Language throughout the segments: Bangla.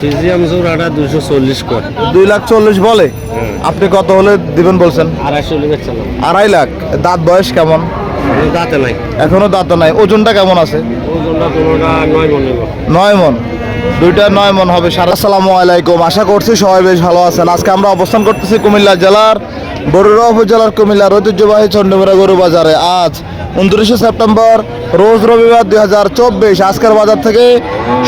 ফিজিয়াম জোড়াটা দুশো চল্লিশ কর। দুই লাখ চল্লিশ বলে? আপনি কত হলে দিবেন বলছেন? আড়াইশো আড়াই লাখ। দাঁত বয়স কেমন? দাঁতে নাই। এখনও দাঁত নাই। ওজনটা কেমন আছে? ওজনটা নয় মনে নয় মন। দুইটা নয় মন হবে সারা। সালামু আলাইকুম। আশা করছি সবাই বেশ ভালো আছেন। আজকে আমরা অবস্থান করতেছি কুমিল্লা জেলার বরুড়া উপজেলার কুমিল্লার ঐতিহ্যবাহী চন্ডমুড়া গরু বাজারে। আজ উনত্রিশে সেপ্টেম্বর, রোজ রবিবার দুই হাজার চব্বিশ। আজকের বাজার থেকে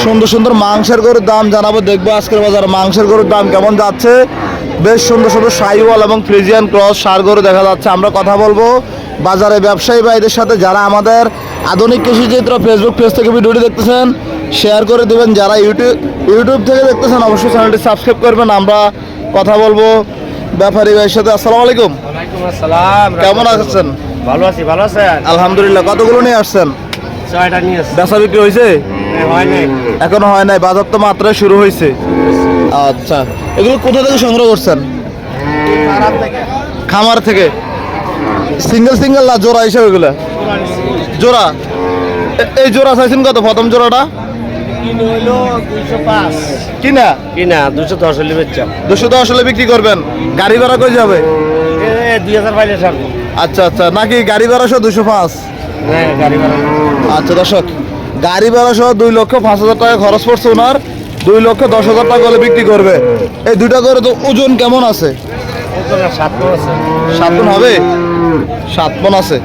সুন্দর সুন্দর মাংসের গরুর দাম জানাব। দেখব আজকের বাজার মাংসের গরুর দাম কেমন যাচ্ছে। বেশ সুন্দর সুন্দর সাইওয়াল এবং ফ্রিজিয়ান ক্রস সার গরু দেখা যাচ্ছে। আমরা কথা বলব বাজারে ব্যবসায়ী ভাইদের সাথে, যারা আমাদের আধুনিক কৃষি চিত্র ফেসবুক পেজ থেকে ভিডিওটি দেখতেছেন শেয়ার করে দেবেন। যারা ইউটিউব ইউটিউব থেকে দেখতেছেন অবশ্যই চ্যানেলটি সাবস্ক্রাইব করবেন। আমরা কথা বলব ব্যাপারী ভাইয়ের সাথে। আসসালামু আলাইকুম। আসসালাম। কেমন আছেন? ভালো আছি ভালো আছেন? আলহামদুলিল্লাহ। কতগুলো নিয়ে আসছেন? ছয়টা নিয়ে আসছি। বেচা বিক্রি হয়েছে? এখনও হয় নাই। বাজার তো মাত্র শুরু হয়েছে। আচ্ছা। এগুলো কোথা থেকে সংগ্রহ করছেন? খামার থেকে। সিঙ্গেল সিঙ্গেল না জোড়া হিসেবে এগুলো? জোড়া। এই জোড়া চাইছেন কত? প্রথম জোড়াটা? কিনে? কিনা দুশো দশ হলে বেচলাম দুশো দশ হলে বিক্রি করবেন। গাড়ি ভাড়া কই যাবে? দুই হাজার পাইলে ছাড়বো। আচ্ছা আচ্ছা। নাকি গাড়ি ভাড়া সহ দুশো পাঁচ? ভাড়া আচ্ছা দর্শক গাড়ি ভাড়া সহ দুই লক্ষ পাঁচ হাজার টাকা খরচ পড়ছে ওনার। দুই লক্ষ দশ হাজার টাকা হলে বিক্রি করবে। এই দুইটা করে তো ওজন কেমন আছে? ওজনে সাত মণ আছে। সাত মন হবে? সাত মন আছে।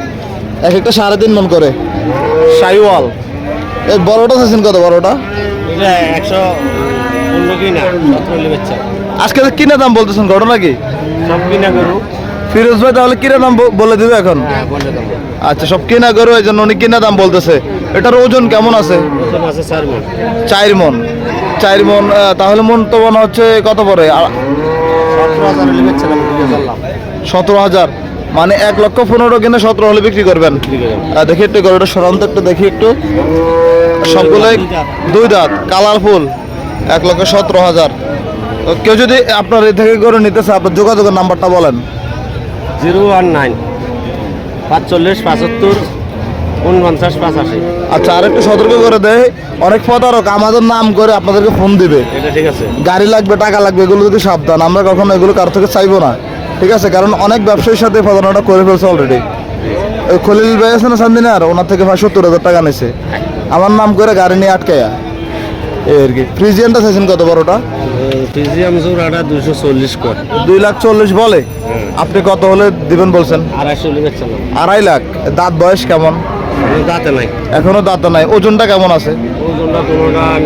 এক একটা সাড়ে তিন মন করে। সাইওয়াল। এই বড়টা চাইছেন কত বড়টা? একশো আজকে কিনে দাম বলতেছেন ঘটনা কি? সব কিনা গরু। ফিরোজ ভাই তাহলে কিনে দাম বলে দিবে এখন? হ্যাঁ আচ্ছা সব কিনা গরু এই জন্য উনি কিনা দাম বলতেছে। এটার ওজন কেমন আছে? চার মন। চার মন। তাহলে মন তো মনে হচ্ছে কত পড়ে আ- সতেরো হাজার। মানে এক লক্ষ পনেরো কিনে সতেরো হলে বিক্রি করবেন। দেখি একটু গরুটা সরান্ত একটু দেখি একটু। সবগুলোই দুই দাঁত। কালারফুল এক লক্ষ সতেরো হাজার। কেউ যদি আপনার এ থেকে গরু নিতে নিতেছে আপনার যোগাযোগের নাম্বারটা বলেন। জিরো ওয়ান নাইন পাঁচচল্লিশ পঁচাত্তর উনপঞ্চাশ পাঁচাশি। আচ্ছা আর একটু সতর্ক করে দেয় অনেক প্রতারক আমাদের নাম করে আপনাদেরকে ফোন দিবে। এটা ঠিক আছে। গাড়ি লাগবে টাকা লাগবে এগুলো যদি সাবধান। আমরা কখনো এগুলো কারও থেকে চাইব না। ঠিক আছে কারণ অনেক ব্যবসায়ীর সাথে প্রতারণাটা করে ফেলছে অলরেডি খলিল ভাই আছে না সান্দিনার ওনার থেকে ভাই সত্তর হাজার টাকা নিয়েছে আমার নাম করে গাড়ি নিয়ে আটকায়া। এই আর কি। ফ্রিজিয়ানটা চাইছেন কত বড়টা? ফিজিয়াম জোড়াটা দুশো চল্লিশ কর। দুই লাখ চল্লিশ বলে? আপনি কত হলে দিবেন বলছেন? আড়াইশো আড়াই লাখ। দাঁত বয়স কেমন? দাঁতে নাই। এখনও দাঁত নাই। ওজনটা কেমন আছে? ওজনটা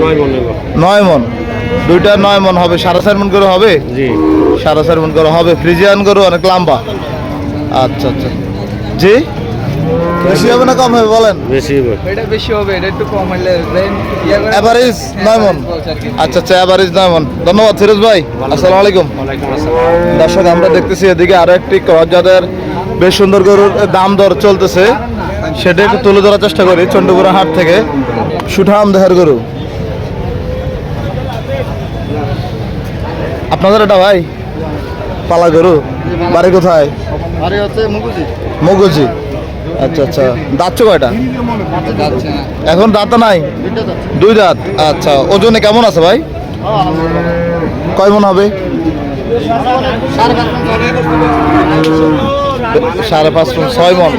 নয় মনে নয় মন। দুইটা নয় মন হবে। সাড়ে চার মন করে হবে? জি। সাড়ে চার মন করে হবে ফ্রিজিয়ান গরু অনেক লম্বা। আচ্ছা আচ্ছা। জি? বেশি হবে না কম হবে বলেন। বেশি হবে। এটা বেশি হবে এটা একটু কম হলে অ্যাভারেজ নয় মন আচ্ছা আচ্ছা অ্যাভারেজ নয় মন ধন্যবাদ ফিরোজ ভাই। আসসালামু আলাইকুম ওয়ালাইকুম আসসালাম। দর্শক আমরা দেখতেছি এদিকে আরও একটি ক্রস যাদের বেশ সুন্দর গরুর দাম দর চলতেছে। সেটা একটু তুলে ধরার চেষ্টা করি চন্ডপুরা হাট থেকে। সুঠাম দেহের গরু। আপনাদের এটা ভাই? পালা গরু বাড়ি কোথায়? হচ্ছে মুগুজি। মগুজি। আচ্ছা আচ্ছা। দাঁত কয়টা? এখন দাঁত নাই? দুই দাঁত? আচ্ছা ওজনে কেমন আছে ভাই? কয় মন হবে? সাড়ে পাঁচ মন ছয় মন।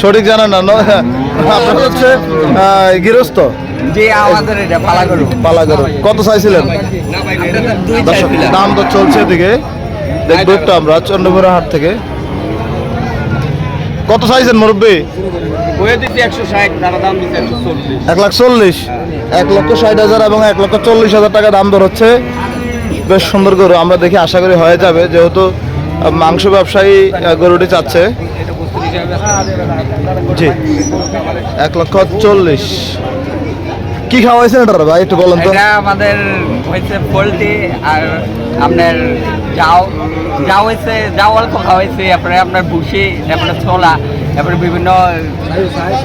সঠিক জানেন না আপনার হচ্ছে গৃহস্থ? যে আমাদের পালা গরু কত চাইছিলেন? দর্শক, দাম তো চলছে এদিকে। দেখব একটু আমরা চন্দ্রপুরা হাট থেকে। কত চাইছেন মুরব্বী? এক লাখ চল্লিশ। এক লক্ষ ষাট হাজার এবং এক লক্ষ চল্লিশ হাজার টাকা দাম দর হচ্ছে। বেশ সুন্দর গরু আমরা দেখি আশা করি হয়ে যাবে। যেহেতু মাংস ব্যবসায়ী গরুটি চাচ্ছে। জি। এক লক্ষ চল্লিশ। কি খাওয়াইছেন এটা ভাই? একটু বলেন তো। আমাদের হয়েছে পোলট্রি আর আপনার যাও যাও হয়েছে যাও অল্প খাওয়াইছে তারপরে আপনার ভুসি তারপরে ছোলা তারপরে বিভিন্ন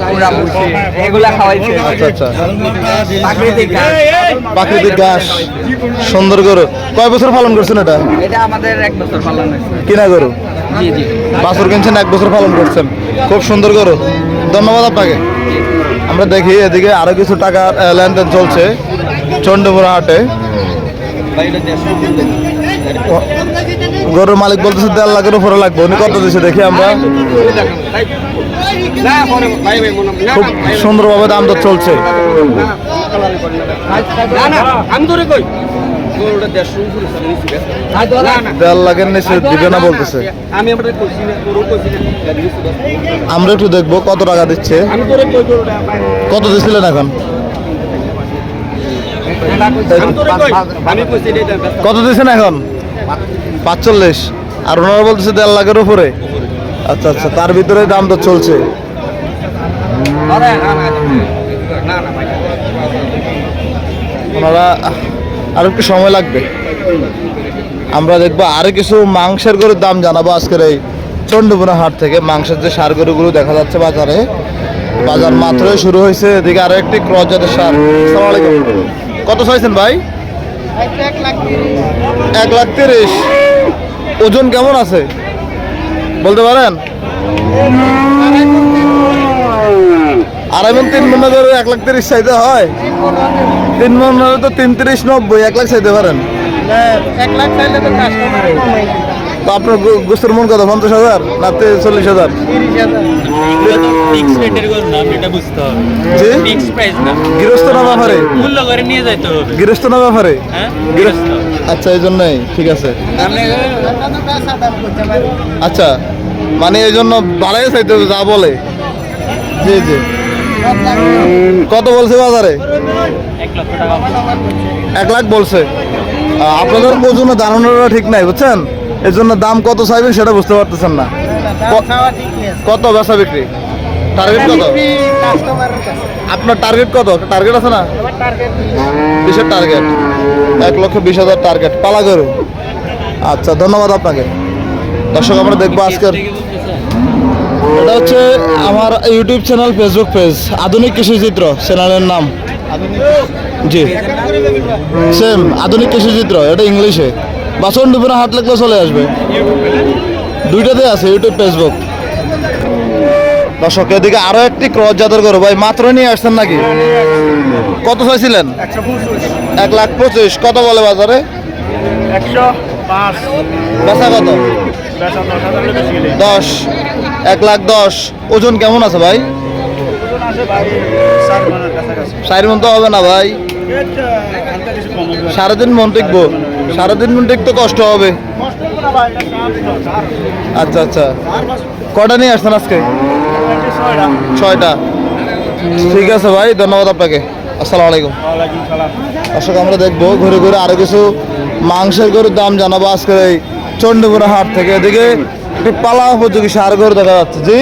পুরা ভুসি এগুলা খাওয়াইছে আচ্ছা আচ্ছা। প্রাকৃতিক ঘাস। প্রাকৃতিক ঘাস সুন্দর গরু। কয় বছর পালন করছেন এটা? এটা আমাদের এক বছর পালন হয়েছে। কিনা গরু? জি জি। বাছুর কিনছেন এক বছর পালন করছেন। খুব সুন্দর গরু। ধন্যবাদ আপনাকে। আমরা দেখি এদিকে আরও কিছু টাকার লেনদেন চলছে। চন্ডমুড়া হাটে। গরুর মালিক বলতেছে, দেড় লাখের উপরে লাগবে। উনি কত দিচ্ছে দেখি আমরা। খুব সুন্দরভাবে দাম দর চলছে। দেড় লাখের নিচে দিবে না বলতেছে। আমরা একটু দেখব কত টাকা দিচ্ছে। কত দিছিলেন এখন? কত দিচ্ছেন এখন? পাঁচচল্লিশ। আর ওনারা বলতেছে দেড় লাখের উপরে। আচ্ছা আচ্ছা তার ভিতরে দাম তো চলছে। ওনারা, আর একটু সময় লাগবে। আমরা দেখব আরও কিছু মাংসের গরুর দাম জানাব আজকের এই চন্ডীপুরা হাট থেকে। মাংসের যে সার গরুগুলো দেখা যাচ্ছে বাজারে, বাজার মাত্রই শুরু হয়েছে। এদিকে আরও একটি ক্রস জাতের সার কত চাইছেন ভাই? এক লাখ তিরিশ। ওজন কেমন আছে? বলতে পারেন? আড়াই মন তিন মনে ধরে এক লাখ তিরিশ চাইতে হয়? তিন মন হলে তো তিন তিরিশ নব্বই এক লাখ চাইতে পারেন। এক লাখ চাইলে তো আপনার গোস্তের মন কত পঞ্চাশ হাজার না চল্লিশ হাজার? গৃহস্থ না ব্যাপারে মূল্য করে নিয়ে যাইতে হবে। গৃহস্থ না ব্যাপারে হ্যাঁ? গৃহস্থ। আচ্ছা এই জন্যই, ঠিক আছে। আচ্ছা মানে এই জন্য বাড়াই চাইতে যা বলে। জি জি। কত বলছে বাজারে? এক লাখ বলছে। আপনাদের ওজনে দাঁড়ানোটা ঠিক নাই, বুঝছেন? এর জন্য দাম কত চাইবেন সেটা বুঝতে পারতেছেন না। কত বেচা বিক্রি? টার্গেট কত? আপনার টার্গেট কত? টার্গেট আছে না? বিশের টার্গেট এক লক্ষ বিশ হাজার টার্গেট পালা করু আচ্ছা ধন্যবাদ আপনাকে। দর্শক আমরা দেখব আজকের এটা হচ্ছে আমার ইউটিউব চ্যানেল ফেসবুক পেজ আধুনিক কৃষি চিত্র চ্যানেলের নাম। জি। সেম আধুনিক কৃষি চিত্র এটা ইংলিশে বাসন ডুবে হাট লিখলে চলে আসবে। দুইটাতে আছে ইউটিউব ফেসবুক দর্শক, এদিকে আরও একটি ক্রস জাতের করো ভাই, মাত্র নিয়ে আসছেন নাকি? কত চাইছিলেন? এক লাখ পঁচিশ। কত বলে বাজারে? বেচা কত? দশ। এক লাখ দশ। ওজন কেমন আছে ভাই? চার মন তো হবে না ভাই। সাড়ে তিন মন টিকবো। সাড়ে তিন মন টিকতে কষ্ট হবে। আচ্ছা আচ্ছা। কটা নিয়ে আসছেন আজকে? ছয়টা। ঠিক আছে ভাই ধন্যবাদ আপনাকে। আসসালামু আলাইকুম। দর্শক আমরা দেখব ঘুরে ঘুরে আরও কিছু মাংসের গরুর দাম জানাব আজকের এই চন্ডীপুরা হাট থেকে। এদিকে একটি পালা উপযোগী সার গরু দেখা যাচ্ছে। জি?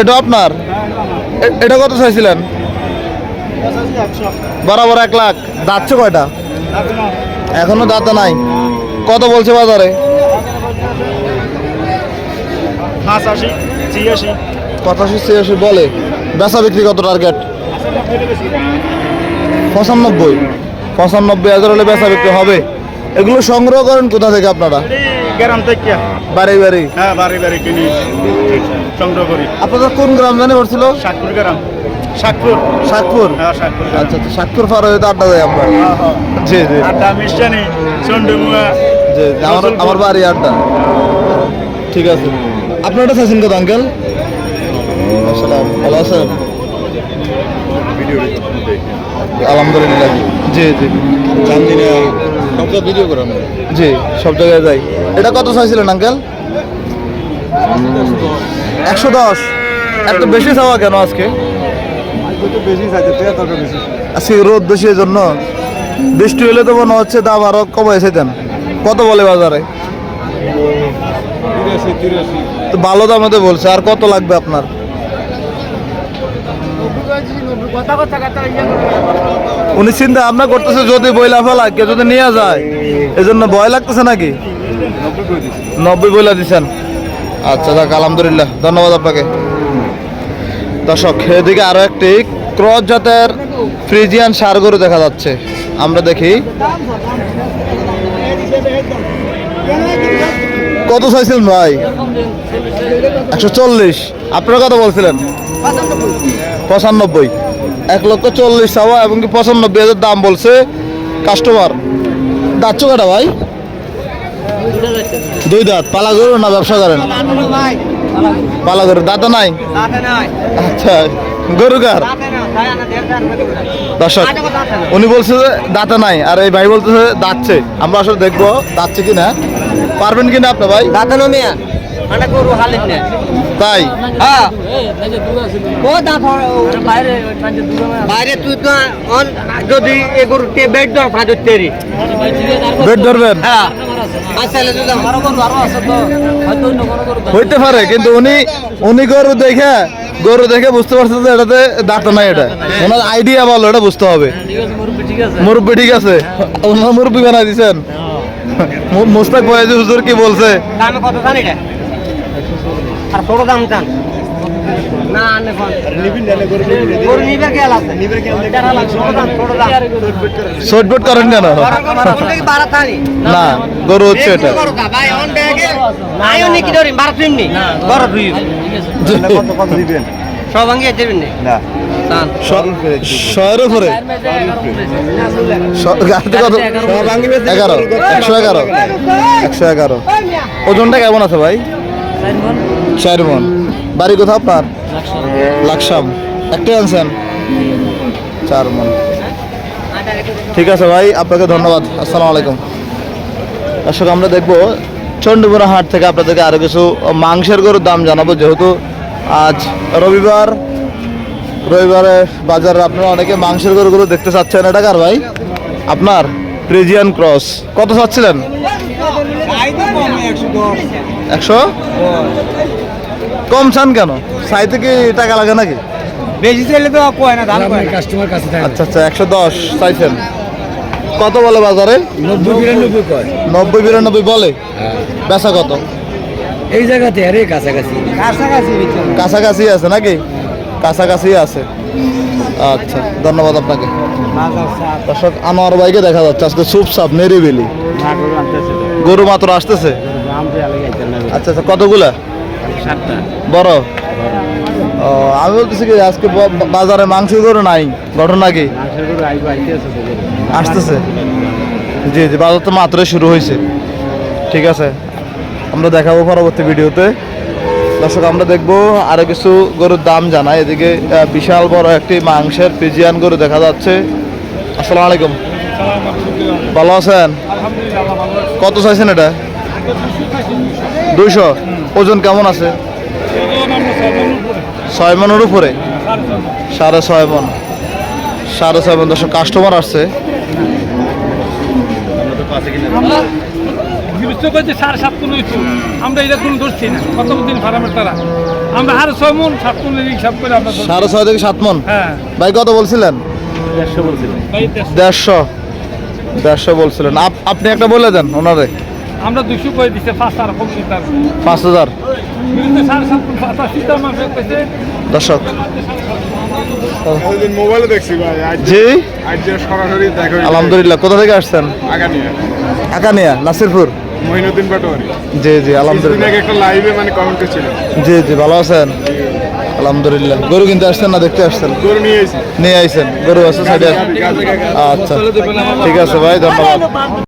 এটা আপনার? এটা কত চাইছিলেন? বরাবর এক লাখ। দাঁতছে কয়টা? এখনও দাঁতা নাই। কত বলছে বাজারে? পাঁচাশি ছিয়াশি। পঁচাশি ছিয়াশি বলে বেচা বিক্রি কত টার্গেট পঁচানব্বই। পঁচানব্বই হাজার হলে বেচা বিক্রি হবে। এগুলো সংগ্রহ করেন কোথা থেকে আপনারা? গ্রাম থেকে। বাড়ি বাড়ি? হ্যাঁ বাড়ি বাড়ি কিনি। সংগ্রহ করি। আপনাদের কোন গ্রাম জানি পড়ছিল? শাকপুর গ্রাম। শাকপুর শাকপুর হ্যাঁ শাকপুর আচ্ছা আচ্ছা শাকপুর পার হয়ে তো আড্ডা দেয় আমরা। হ্যাঁ, হ্যাঁ। জি জি। আড্ডা মিষ্টানি চন্ডমুয়া জি জি, আমার আমার বাড়ি আড্ডা। ঠিক আছে। আপনারটা চাইছেন কত আঙ্কেল? আসসালাম ভালো আছেন? আলহামদুলিল্লাহ। জি জি। ভিডিও করেন জি সব জায়গায় যাই। এটা কত চাইছিলেন আঙ্কেল একশো দশ। এত বেশি চাওয়া কেন আজকে? আজকে রোদ বেশি এর জন্য বৃষ্টি হলে তো মনে হচ্ছে দাম আরও কমাইছে দেন। কত বলে বাজারে? ভালো দামে তো বলছে। আর কত লাগবে আপনার? উনি চিন্তা আপনার করতেছে যদি বইলা ফেলা কেউ যদি নিয়ে যায়। এজন্য ভয় লাগতেছে নাকি? নব্বই বইলা দিছেন। আচ্ছা যাক, আলহামদুলিল্লাহ। ধন্যবাদ আপনাকে। দর্শক, এদিকে আরও একটি ক্রস জাতের ফ্রিজিয়ান সার গরু দেখা যাচ্ছে। আমরা দেখি। কত চাইছিলেন ভাই? একশো চল্লিশ। আপনারা কথা বলছিলেন? পঁচানব্বই। এক লক্ষ চল্লিশ চাওয়া এবং কি পঁচানব্বই হাজার দাম বলছে কাস্টমার দাঁত চোখাটা ভাই? দুই দাঁত। পালা গরু না ব্যবসা করেন? পালা গরু দাঁত নাই? আচ্ছা গরু? কার দর্শক, উনি বলছে যে দাঁতে নাই, আর এই ভাই বলতেছে দাঁতছে। আমরা আসলে দেখব দাঁতছে কিনা। পারবেন কিনা আপনার ভাই? দাঁতানো মেয়া নেই। তাই? হ্যাঁ। বাইরে বাইরে তুই তো যদি এ বেড তেরি। বেড ধরবেন? হ্যাঁ। হইতে পারে কিন্তু উনি উনি গরু দেখে গরু দেখে বুঝতে পারছে যে এটাতে দাঁত নাই এটা। ওনার আইডিয়া বলো এটা বুঝতে হবে। মুরব্বী ঠিক আছে। ওনার মুরব্বী বানাই দিছেন। মু- মুস্তাক বয়াজি হুজুর কি বলছে? আর ছোট দাম চান না শর্টবট করেন কেন বাড়া না গরু হচ্ছে এটা বাড়া সব ভাঙিয়ে দেবেন না উপরে এগারো একশো এগারো একশো এগারো ওজনটা কেমন আছে ভাই চার মন বাড়ি কোথাও আপনার? লাকসাম। একটাই আনছেন? চার মন ঠিক আছে ভাই আপনাকে ধন্যবাদ। আসসালামু আলাইকুম। দর্শক আমরা দেখব চণ্ডীপুরা হাট থেকে আপনাদেরকে আরও কিছু মাংসের গরুর দাম জানাব। যেহেতু আজ রবিবার রবিবারে বাজারে আপনারা অনেকে মাংসের গরুগুলো দেখতে চাচ্ছেন। এটা কার ভাই? আপনার? Friesian cross. কত চাচ্ছিলেন? একশো? কম চান কেন? সাইতে কি টাকা লাগে নাকি? বেশি চাইলে তো কয় না দাম কয় কাস্টমার কাছে থাকে আচ্ছা আচ্ছা একশো দশ চাইছেন। কত বলে বাজারে? নব্বই বিরানব্বই কয়। নব্বই বিরানব্বই বলে? বেচা কত? এই জায়গাতে আরে কাছাকাছি। কাছাকাছি কাছাকাছি আছে নাকি? কাছাকাছি আছে। আচ্ছা ধন্যবাদ আপনাকে। দর্শক আনোয়ার ভাইকে দেখা যাচ্ছে। আজকে সুপ সাপ নেরিবেলি গরু মাত্র আসতেছে। আচ্ছা আচ্ছা কতগুলা? বড়? ও আমি বলতেছি কি আজকে বাজারে মাংস গরু নাই ঘটনা কি? আসতেছে? জি জি বাজার তো মাত্রই শুরু হয়েছে। ঠিক আছে আমরা দেখাবো পরবর্তী ভিডিওতে। দর্শক আমরা দেখব আরও কিছু গরুর দাম জানাই। এদিকে বিশাল বড় একটি মাংসের পিজিয়ান গরু দেখা যাচ্ছে। আসসালামু আলাইকুম। ভালো আছেন? কত চাইছেন এটা? দুইশো। ওজন কেমন আছে? ছয় মনের উপরে? সাড়ে ছয় মন। সাড়ে ছয় মন। দর্শক কাস্টমার আসছে। সাড়ে সাত কোন আমরা এটা কোন ধরছি না কত দিন ফার্মের তারা আমরা হারে ছয় মন সাত কোনের হিসাব করে আমরা সাড়ে ছয় থেকে সাত মন? হ্যাঁ। ভাই কত বলছিলেন। দেড়শো দেড়শো। বলছিলেন। আপনি একটা বলে দেন ওনারে। আমরা দুশো করে দিচ্ছে পাঁচ আর কম তার। পাঁচ হাজার। দর্শক। মোবাইলে দেখছি ভাই জি? সরাসরি আলহামদুলিল্লাহ। কোথা থেকে আসছেন? আগানিয়া। আকানিয়া নাসিরপুর। মহিনুদ্দিন পাটোয়ারি। জি জি আলহামদুলিল্লাহ। একটা লাইভে মানে কমেন্ট ছিল জি জি ভালো আছেন? আলহামদুলিল্লাহ। গরু কিনতে আসছেন না দেখতে আসছেন? গরু নিয়ে আইছেন। গরু আছে সাইডে। আচ্ছা। ঠিক আছে ভাই ধন্যবাদ।